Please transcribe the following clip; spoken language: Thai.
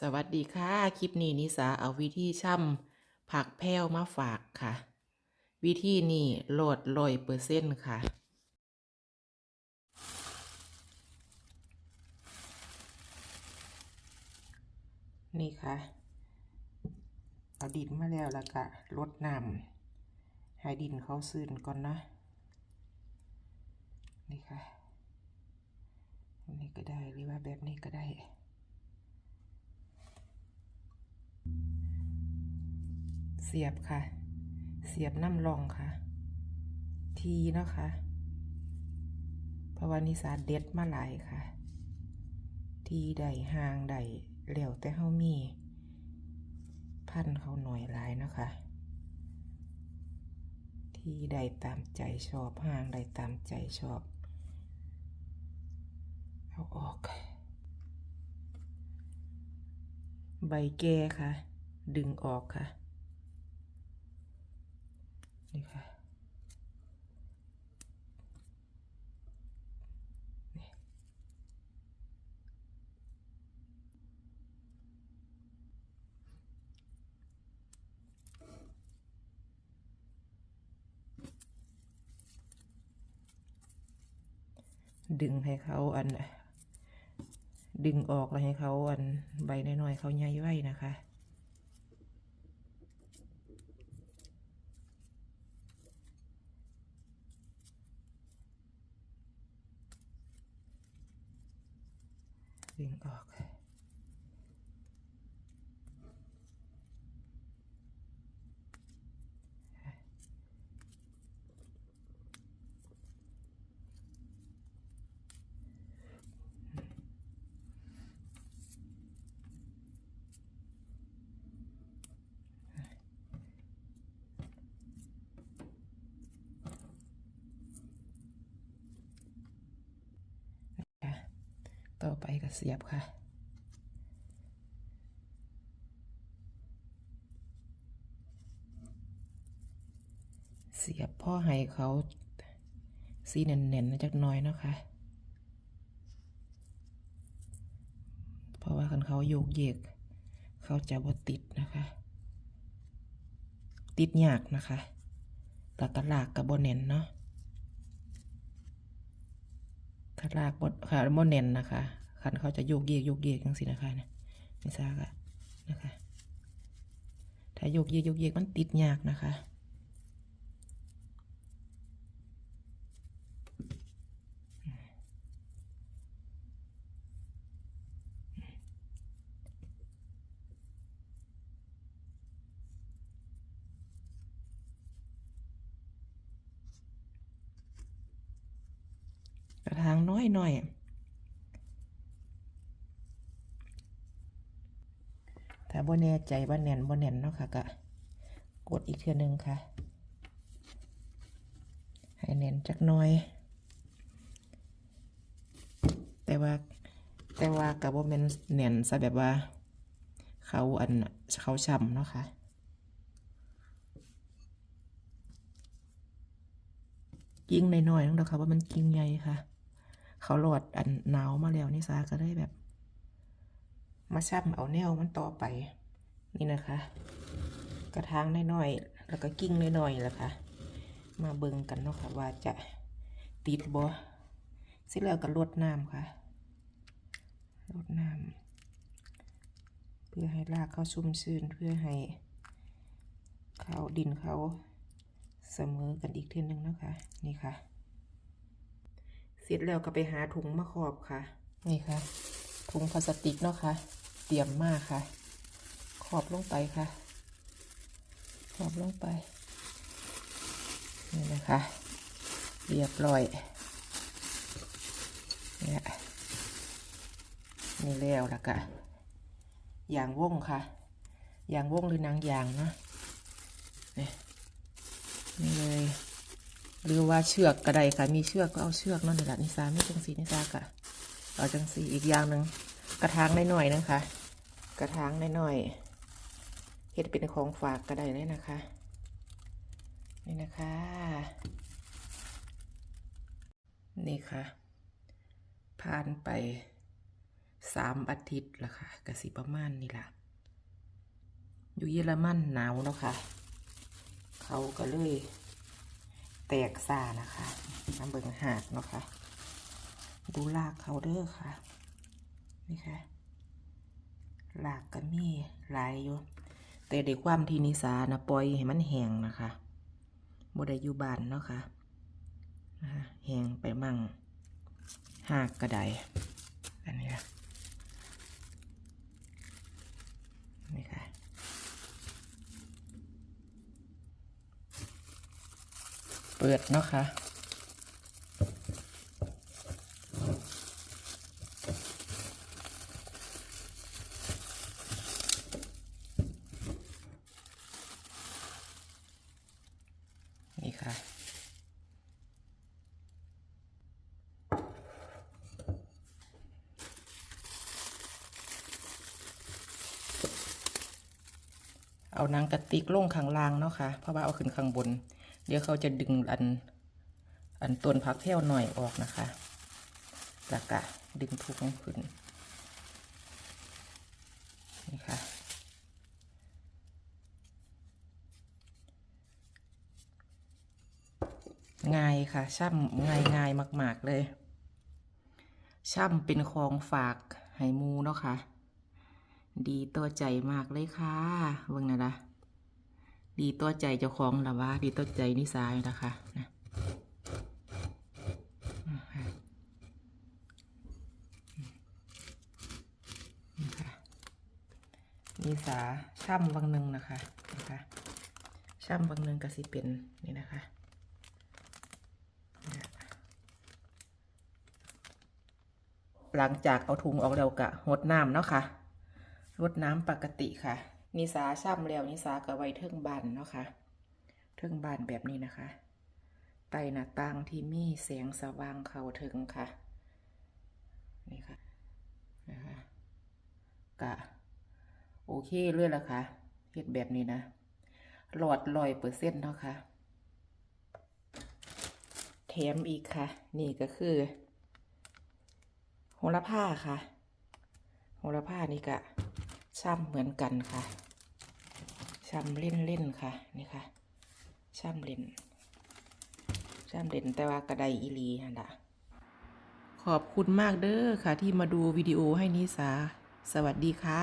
สวัสดีค่ะ คลิปนี้นิสาเอาวิธีช่ำผักแพ้วมาฝากค่ะ วิธีนี้โหลดลอยเปอร์เซ็นต์ค่ะ นี่ค่ะ เอาดินมาแล้วแล้วก็ลดน้ำให้ดินเขาซึนก่อนนะ นี่ค่ะนนี้ก็ได้หรือว่าแบบนี้ก็ได้ สียบค่ะ เสียบน้ำรองค่ะ ทีเนาะคะเพราะว่านิสาเด็ดมาหลายค่ะ ทีใดห่างใดเหลวแต่เฮามี พันเขาหน่อยหลายเนาะคะ ที่ใดตามใจชอบห่างใดตามใจชอบ เอาออก ใบแก่ค่ะดึงออกค่ะ นี่ค่ะนี่ดึงให้เขาอัน ดึงออกแล้วให้เขาอันใบน้อยๆเขาใหญ่ไว้นะคะ ดึง ต่อไปก็เสียบค่ะ เสียบพ่อให้เขาสีเน่นๆจักน้อยเนาะคะเพราะว่าคันเขาโยกเยก เขาจะบ่ติดนะคะ ติดยากนะคะแล้วก็ลากกับบ่เน่นเนาะ ถ้าลากบดขาโมเนนนะคะคันเขาจะโยกเยียกโยกเยียกจังสินะคะเนี่ยไม่ทราบอะนะคะ ถ้าโยกเยียกโยกเยียกมันติดยากนะคะ ระถางน้อยหน่อยถ้าบ่แน่ใจว่แน่นบ่แน่นเนาะค่ะก็กดอีกเทื่อนึงค่ะ ให้แน่นจักหน่อย แต่ว่าแต่ว่ากับบ่แม่นแน่นซะแบบว่า เขาอันเขาช้ำเนาะค่ะกิ่งน้อยๆนั่นแหละค่ะว่ามันกิ่งใหญ่ค่ะ เขาหลอดอันหนาวมาแล้วนี่ซาก็ได้แบบ มาช้ำเอาแนวมันต่อไป นี่นะคะ กระถางน้อยๆแล้วก็กิ่งน้อยๆแหละค่ะ มาเบิ่งกันเนาะค่ะว่าจะติดบ่เสร็จแล้วก็ลดน้ำค่ะลดน้ำเพื่อให้รากเขาชุ่มชื้นเพื่อให้เขาดินเขาเสมอกันอีกทีหนึ่งนะคะ นี่ค่ะ ร็จแล้วก็ไปหาถุงมาขอบค่ะ นี่ค่ะ ถุงพลาสติกเนาะค่ะ เตรียมมากค่ะ ขอบลงไปค่ะ ขอบลงไป นี่นะคะ เรียบร้อยเนี่ยนี่แล้วละกะยางว่งค่ะ ยางว่งหรือนางยางเนาะนี่นี่เลย หรือว่าเชือกก็ไดค่ะ มีเชือกก็เอาเชือกนั่นแหละนิสาไม่จังสีนิสากะเอาจังสีอีกอย่างหนึ่งกระถางน้อยๆนะคะ กระถางน้อยๆเฮ็ดเป็นของฝากก็ไดเลยนะคะ นี่นะคะ นี่ค่ะผ่านไปสามอาทิตย์ละค่ะกสิประมาณนี่ละอยู่เยอรมันหนาวเนาะค่ะ เขาก็เลย แตกซ่านะคะน้ำเบิงหากเนาะค่ะ ดูลากเขาเด้อค่ะ นี่ค่ะลากก็มีหลายอยู่ แต่ด้วยความที่นิสานะปล่อยให้มันแห้งนะคะบดอยู่บานเนาะคะนะแห้งไปมั่งหากก็ไดอันนี้ค่ะ เปิดเนาะค่ะนี่ค่ะ เอานางกระติกลงข้างล่างเนาะค่ะ เพราะว่าเอาขึ้นข้างบน เดี๋ยวเขาจะดึงอัน อันต้นพักแพ้วหน่อยออกนะคะ แล้วก็ดึงทุกข์ขึ้นนี่ค่ะ ง่ายค่ะ ช่ำง่ายง่ายมาก ๆ เลย ช่ำเป็นของฝากให้หมูเนาะค่ะ ดีตัวใจมากเลยค่ะเบิ่งนะละ ดีตัวใจเจ้าของละวะดีตัวใจนิสายนะคะนะคะนี่ค่ะนิสาช่ำบางหนึ่งนะคะนะคะช่ำบางหนึ่งก็สิเป็นนี่นะคะหลังจากเอาถุงออกแล้วกะหดน้ำเนาะค่ะรดน้ำปกติค่ะ นิสาช่ำแล้วนิสากะไว้เทิงบานเนาะค่ะเทิงบานแบบนี้นะคะไตหน้าต่างที่มีแสงสว่างเข้าถึงค่ะนี่ค่ะนะคะกะโอเคเลยละค่ะเฮ็ดแบบนี้นะหลอดลอยเปอร์เซ็นต์เนาะค่ะแถมอีกค่ะ นี่ก็คือโหระพาค่ะโหระพานี่ก็ ช่ำเหมือนกันค่ะช่ำเล่นเล่นๆค่ะนี่ค่ะช่ำเล่นช่ำเล่นแต่ว่ากระไดอีลีนั่นละขอบคุณมากเด้อค่ะที่มาดูวิดีโอให้นิสา สวัสดีค่ะ